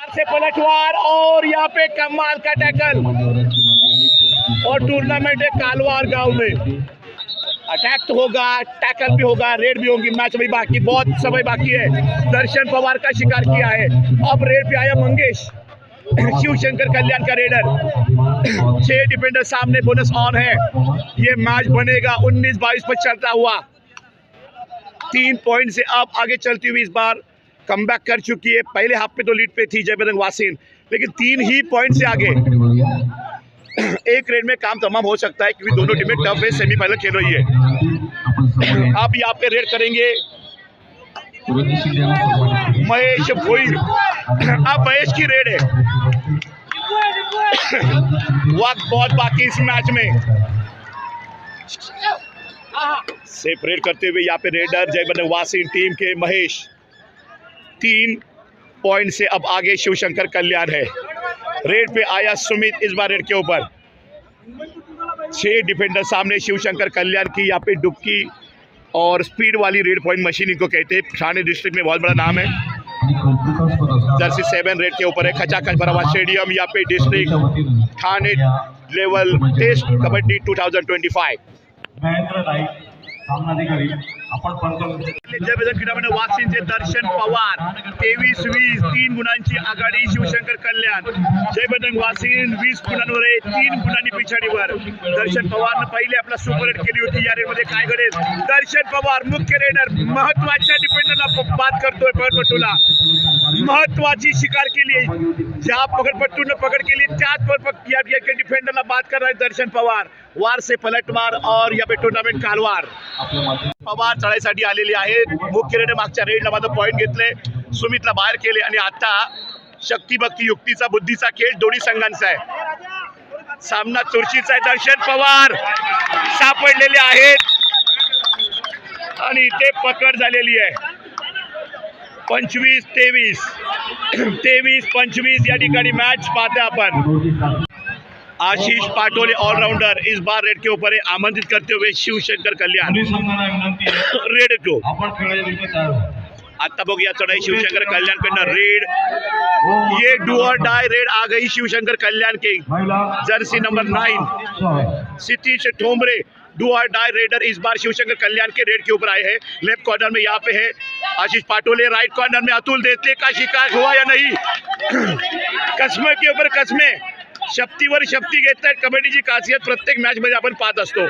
से पलटवार और यहाँ पे कमाल का टैकल और टूर्नामेंट है कालवार गाँव में। अटैक तो होगा टैकल भी होगा रेड भी होगी मैच अभी बाकी, बहुत समय बाकी है। दर्शन पवार का शिकार किया है। अब रेड पे आया मंगेश। शिवशंकर कल्याण का रेडर छह डिफेंडर सामने बोनस ऑन है। ये मैच बनेगा 19-22 पर चलता हुआ। तीन पॉइंट से अब आगे चलती हुई इस बार कम कर चुकी है। पहले हाफ़ पे तो लीड पे थी जयबदंग वासिन, लेकिन तीन ही पॉइंट से आगे एक रेड में काम तमाम हो सकता है, क्योंकि दोनों टीमें टफ है सेमीफाइनल खेल रही है। अब यहाँ पे रेड करेंगे। महेश भोईर अब महेश की रेड है। वक्त बहुत बाकी इस मैच में। सेफ़ रेड करते हुए यहाँ पे रेडर जयबदंग वासिन टीम के महेश। तीन पॉइंट से अब आगे शिवशंकर कल्याण है। रेड पे आया सुमित इस बार रेड के ऊपर। छह डिफेंडर सामने शिवशंकर कल्याण की, यहाँ पे डुबकी और स्पीड वाली रेड पॉइंट मशीन इनको कहते हैं। ठाणे डिस्ट्रिक्ट में बहुत बड़ा नाम है। जर्सी सेवन रेड के ऊपर है। खचाखच भरा हुआ स्टेडियम यहाँ पे district Thane level test kabaddi 2025 क्रीडामध्ये दर्शन पवार तेवीस वीस तीन गुणांची आघाडी शिवशंकर कल्याण. जयबदन वासिन वीस गुणांवर आहे तीन गुणांनी पिछाडीवर. दर्शन पवारनं पहिले आपला सुपर रेड केली होती या रेडमध्ये काय घडेल? दर्शन पवार मुख्य रेडर महत्वाच्या डिफेंडरला बाद करतोय पकडपट्टूला महत्वाची शिकार केली ज्या पकडपट्टूनं पकड केली त्याच या डिफेंडरला बाद करणार दर्शन पवार. वार से पलटवार और या पे टुर्नामेंट कालवार. पवार चढाईसाठी आलेली आहेत मुख्य रेडे मागच्या रेडला माझं पॉईंट घेतले. सुमितला बाहेर केले आणि आता शक्ती भक्ती युक्तीचा बुद्धीचा खेळ दोन्ही संघांचा आहे. सामना चुरशीचा आहे दर्शन पवार सापडलेले आहेत. आणि ते पकड झालेली आहे. पंचवीस तेवीस. तेवीस पंचवीस या ठिकाणी मॅच पाहते आपण. आशीष पाटोले ऑलराउंडर इस बार रेड के ऊपर आमंत्रित करते हुए शिवशंकर कल्याण। रेड को. आता बघूया चढाई शिवशंकर कल्याण कडनं रेड। ये डू और डाई रेड आ गई शिवशंकर कल्याण की। Jersey number nine Satish Thombre do और डाई रेडर इस बार शिवशंकर कल्याण के रेड के ऊपर आए हैं। लेफ़्ट कॉर्नर में यहाँ पे है। आशीष पाटोले राइट कॉर्नर में अतुल देते का शिकार हुआ या नहीं? कस्मे के ऊपर कसमे शक्तीवर शक्ती घेत आहेत कबड्डीची खासियत प्रत्येक मैच मध्य पाहत असतो.